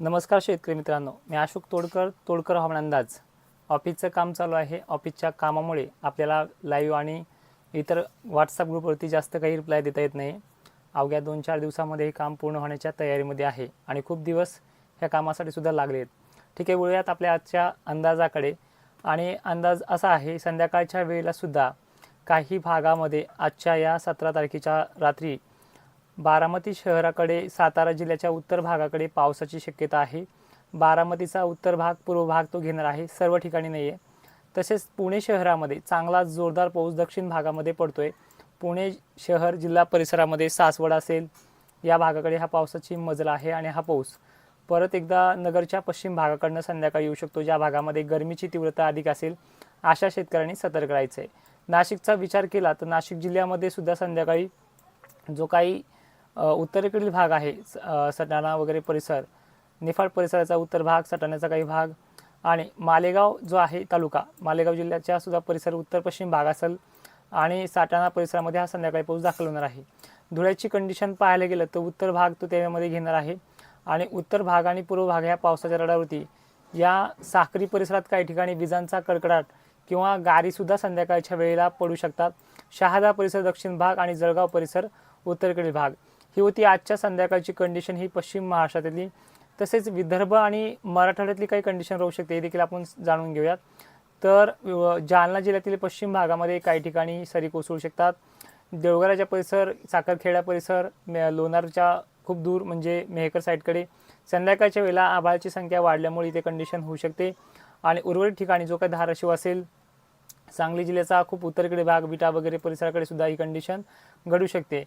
नमस्कार शेतकरी मित्रांनो मी अशोक तोडकर तोडकर हवामान अंदाज. ऑफिसचं काम चालू आहे. ऑफिसच्या कामामुळे आपल्याला लाईव्ह आणि इतर व्हॉट्सअप ग्रुपवरती जास्त काही रिप्लाय देता येत नाही. अवघ्या दोन चार दिवसामध्ये हे काम पूर्ण होण्याच्या तयारीमध्ये आहे आणि खूप दिवस ह्या कामासाठी सुद्धा लागले आहेत. ठीक आहे वळूयात आपल्या आजच्या अंदाजाकडे. आणि अंदाज असा आहे संध्याकाळच्या वेळेला सुद्धा काही भागामध्ये आजच्या या सतरा तारखेच्या रात्री बारामती शहराकडे सातारा जिल्ह्याच्या उत्तर भागाकडे पावसाची शक्यता आहे. बारामतीचा उत्तर भाग पूर्व भाग तो घेणार आहे. सर्व ठिकाणी नाही आहे तसेच पुणे शहरामध्ये चांगला जोरदार पाऊस दक्षिण भागामध्ये पडतो आहे पुणे शहर जिल्हा परिसरामध्ये सासवड असेल या भागाकडे हा पावसाची मजल आहे आणि हा पाऊस. परत एकदा नगरच्या पश्चिम भागाकडनं संध्याकाळी येऊ शकतो ज्या भागामध्ये गरमीची तीव्रता अधिक असेल अशा शेतकऱ्यांनी सतर्क राहायचं आहे नाशिकचा विचार केला तर नाशिक जिल्ह्यामध्ये सुद्धा संध्याकाळी जो काही उत्तरेकडील भाग आहे स- सटाणा वगैरे परिसर. निफाड परिसराचा उत्तर भाग सटाण्याचा काही भाग. आणि मालेगाव जो आहे तालुका मालेगाव जिल्ह्याच्या सुद्धा परिसर उत्तर पश्चिम भाग असेल. आणि साटाणा परिसरामध्ये हा संध्याकाळी पाऊस दाखल होणार आहे. धुळ्याची कंडिशन पाहायला गेलं तर उत्तर भाग तो त्यामध्ये घेणार आहे. आणि उत्तर भाग आणि पूर्व भाग ह्या पावसाच्या रडावरती या साखरी परिसरात काही ठिकाणी विजांचा कडकडाट किंवा गारीसुद्धा संध्याकाळच्या वेळेला पडू शकतात. शहादा परिसर दक्षिण भाग आणि जळगाव परिसर उत्तरेकडील भाग. ही होती आजच्या संध्याकाळची कंडिशन ही पश्चिम महाराष्ट्रातली. तसेच विदर्भ आणि मराठवाड्यातली काही कंडिशन राहू शकते हे देखील आपण जाणून घेऊयात. तर जालना जिल्ह्यातील पश्चिम भागामध्ये काही ठिकाणी सरी कोसळू शकतात. देवघराच्या परिसर साखरखेडा परिसर लोणारच्या खूप दूर म्हणजे मेहकर साईडकडे संध्याकाळच्या वेळेला आभाळाची संख्या वाढल्यामुळे इथे कंडिशन होऊ शकते. आणि उर्वरित ठिकाणी जो काही धाराशिव असेल सांगली जिल्ह्याचा खूप उत्तरेकडे भाग विटा वगैरे परिसराकडे सुद्धा ही कंडिशन घडू शकते.